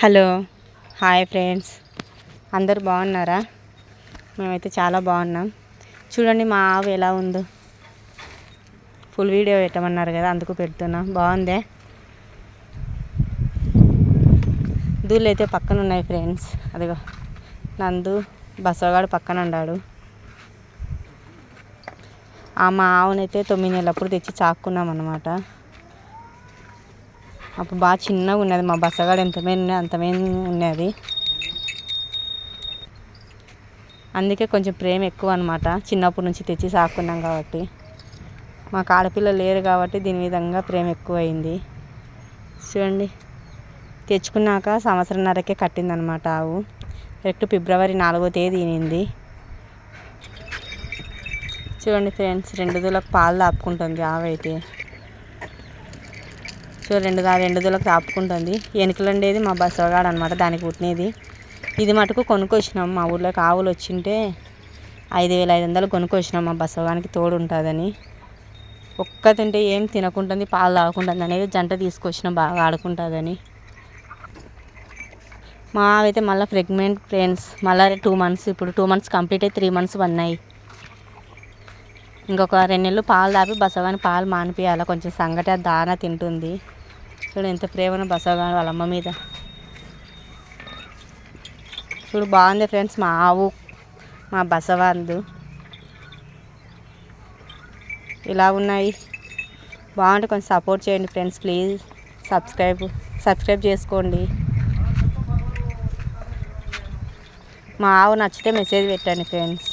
Hello. Hi friends. అందరు బాగున్నారా? మేమైతే చాలా బాగున్నాం. చూడండి మా ఆవు ఎలా ఉందో. ఫుల్ వీడియో పెట్టమన్నారు కదా అందుకు పెడుతున్నాం. బాగుందే? దూళ్ళు అయితే పక్కన ఉన్నాయి ఫ్రెండ్స్. అదిగో. నందు బసవగాడు పక్కన ఉన్నాడు ఆ మా ఆవునైతే తొమ్మిది నెలలప్పుడు తెచ్చి చాక్కున్నాం అనమాట అప్పుడు బాగా చిన్నగా ఉన్నది. మా బసగాడు ఎంతమైన అంతమైన ఉన్నది ఉన్నది. అందుకే కొంచెం ప్రేమ ఎక్కువ అనమాట చిన్నప్పటి నుంచి తెచ్చి సాకున్నాం కాబట్టి. మాకు ఆడపిల్ల లేరు కాబట్టి దీని విధంగా ప్రేమ ఎక్కువైంది. చూడండి. తెచ్చుకున్నాక సంవత్సరంన్నరకే కట్టిందనమాట ఆవు. కరెక్ట్ ఫిబ్రవరి నాలుగో తేదీ ఈనింది చూడండి ఫ్రెండ్స్ రెండు దూలకు పాలు దాపుకుంటుంది ఆవు అయితే సో రెండు రెండు దూలకు తాపుకుంటుంది. ఎనుకలు ఉండేది మా బసవగాడు అనమాట దానికి పుట్టినది. ఇది మటుకు కొనుక్కొచ్చినాం. మా ఊర్లోకి ఆవులు వచ్చింటే ఐదు వేల ఐదు వందలు కొనుక్కొచ్చినాం. మా బసవగానికి తోడు ఉంటుందని ఒక్క తింటే ఏం తినకుంటుంది పాలు తాగుకుంటుంది అనేది జంట తీసుకొచ్చినాం బాగా ఆడుకుంటుందని మా అయితే మళ్ళీ ప్రెగ్నెంట్ ఫ్రెండ్స్. మళ్ళీ టూ మంత్స్ ఇప్పుడు టూ మంత్స్ కంప్లీట్ అయ్యి త్రీ మంత్స్ ఉన్నాయి ఇంకొక రెండు నెలలు పాలు తాపి బసవాని పాలు మానిపించాలి కొంచెం సంగటి దాన తింటుంది. చూడు ఎంత ప్రేమను బసగా వాళ్ళ అమ్మ మీద. చూడు బాగుంది ఫ్రెండ్స్ మా ఆవు మా బసవాందు. ఇలా ఉన్నాయి. బాగుంటే కొంచెం సపోర్ట్ చేయండి ఫ్రెండ్స్ ప్లీజ్ సబ్స్క్రైబ్ సబ్స్క్రైబ్ చేసుకోండి. మా ఆవు నచ్చితే మెసేజ్ పెట్టండి ఫ్రెండ్స్.